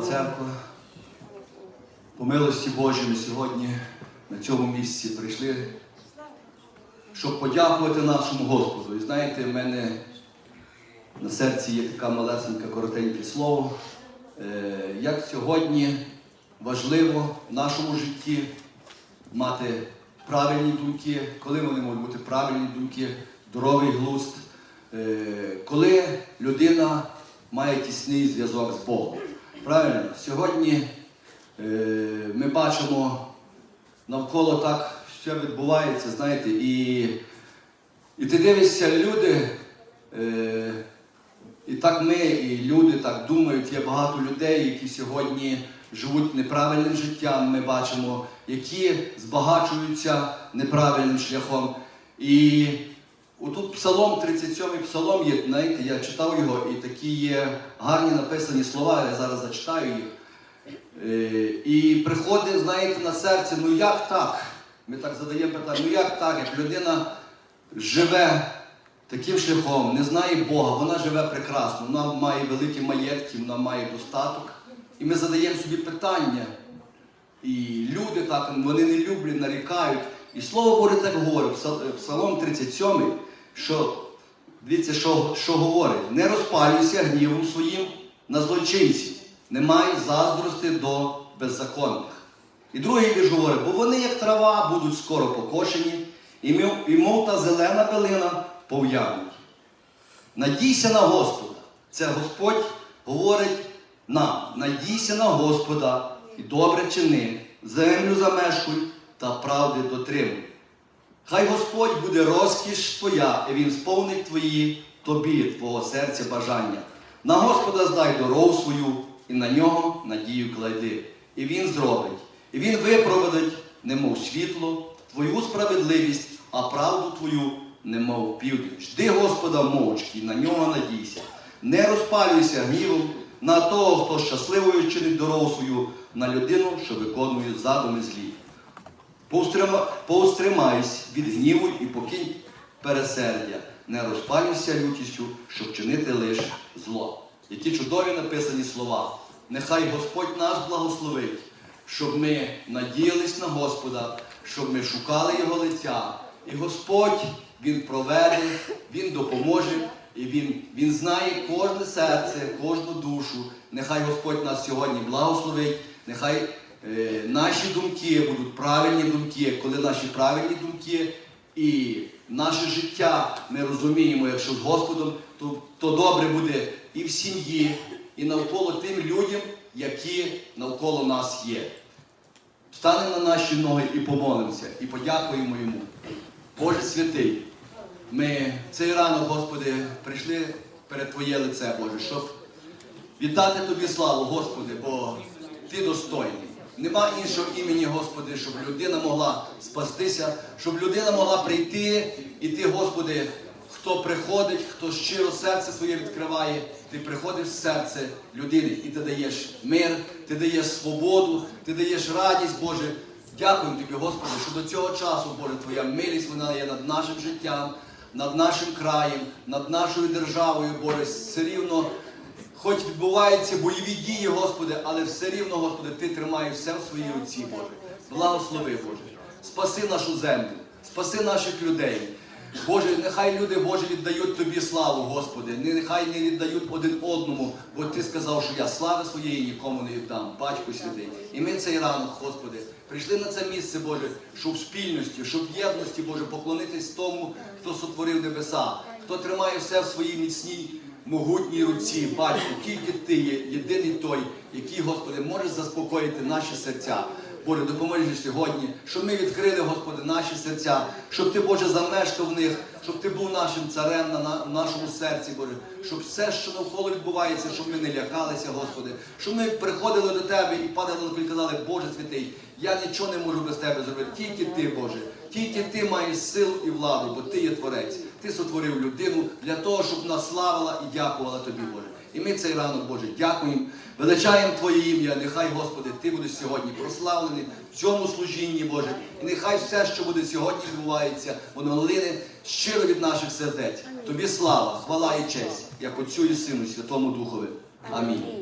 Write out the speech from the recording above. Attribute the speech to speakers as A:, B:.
A: дорога церква. По милості Божій ми сьогодні на цьому місці прийшли, щоб подякувати нашому Господу. І знаєте, в мене на серці є така малесенька, коротеньке слово. Е, Як сьогодні важливо в нашому житті мати правильні думки, коли вони можуть бути правильні думки, здоровий глузд, Е, коли людина має тісний зв'язок з Богом. Правильно, сьогодні е, ми бачимо навколо так, що відбувається, знаєте, і, і ти дивишся, люди, е, і так ми, і люди так думають, є багато людей, які сьогодні живуть неправильним життям, ми бачимо, які збагачуються неправильним шляхом. І отут Псалом 37 псалом є, знаєте, я читав його, і такі є гарні написані слова, я зараз зачитаю їх. Е, І приходить, знаєте, на серце, ну як так? Ми так задаємо питання, ну як так, як людина живе таким шляхом, не знає Бога, вона живе прекрасно, вона має великі маєтки, вона має достаток. І ми задаємо собі питання. І люди так, вони не люблять, нарікають. І Слово Боже так говорить, Псалом 37, що дивіться, що, що говорить: не розпалюйся гнівом своїм на злочинців, не май заздрости до беззаконних. І другий вірш говорить, бо вони, як трава, будуть скоро покошені, і мов, і мов та зелена билина пов'януть. Надійся на Господа. Це Господь говорить нам: надійся на Господа і добре чини, землю замешкуй та правди дотримуй. Хай Господь буде розкіш твоя, і Він сповнить твої тобі, твого серця бажання. На Господа здай дорогу свою, і на нього надію клади. І Він зробить, і Він випроводить, немов світло, твою справедливість, а правду твою, немов південь. Жди Господа мовчки, і на нього надійся. Не розпалюйся гнівом на того, хто щасливою чинить дорогу свою, на людину, що виконує задуми злі. Повстрима- від гніву і покинь пересердя, не розпалюйся лютістю, щоб чинити лише зло. Які чудові написані слова. Нехай Господь нас благословить, щоб ми надіялись на Господа, щоб ми шукали Його лиця. І Господь Він проведе, Він допоможе, і Він, Він знає кожне серце, кожну душу. Нехай Господь нас сьогодні благословить, нехай наші думки будуть правильні думки, коли наші правильні думки і наше життя ми розуміємо, якщо з Господом, то, то добре буде і в сім'ї, і навколо тим людям, які навколо нас є. Встанемо на наші ноги і помолимося, і подякуємо йому. Боже святий, ми цей ранок, Господи, прийшли перед Твоє лице, Боже, щоб віддати Тобі славу, Господи, бо Ти достойний. Нема іншого імені, Господи, щоб людина могла спастися, щоб людина могла прийти і Ти, Господи, хто приходить, хто щиро серце своє відкриває, ти приходиш в серце людини і ти даєш мир, ти даєш свободу, ти даєш радість, Боже. Дякуємо Тобі, Господи, що до цього часу, Боже, Твоя милість вона є над нашим життям, над нашим краєм, над нашою державою, Боже, все рівно. Хоч відбуваються бойові дії, Господи, але все рівно, Господи, Ти тримаєш все в своїй руці, Боже. Благослови, Боже. Спаси нашу землю, спаси наших людей. Боже, нехай люди Боже віддають Тобі славу, Господи. Нехай не віддають один одному, бо Ти сказав, що я слави своєї нікому не віддам, Батько святий. І ми цей ранок, Господи, прийшли на це місце, Боже, щоб спільності, щоб єдності, Боже, поклонитись тому, хто сотворив небеса, хто тримає все в своїй міцній могутній руці, батько, тільки ти є єдиний той, який, Господи, може заспокоїти наші серця. Боже, допоможи сьогодні, щоб ми відкрили, Господи, наші серця, щоб Ти, Боже, замешкав в них, щоб Ти був нашим царем на, на нашому серці, Боже, щоб все, що навколо відбувається, щоб ми не лякалися, Господи, щоб ми приходили до Тебе і падали і казали, Боже святий, я нічого не можу без Тебе зробити, тільки Ти, Боже, тільки Ти маєш силу і владу, бо Ти є Творець. Ти сотворив людину для того, щоб вона славила і дякувала Тобі, Боже. І ми цей ранок, Боже, дякуємо, величаємо Твоє ім'я. Нехай, Господи, Ти будеш сьогодні прославлений в цьому служінні, Боже. І нехай все, що буде сьогодні відбувається, воно лине щиро від наших сердець. Тобі слава, хвала і честь, як Отцю і Сину, Святому Духові. Амінь.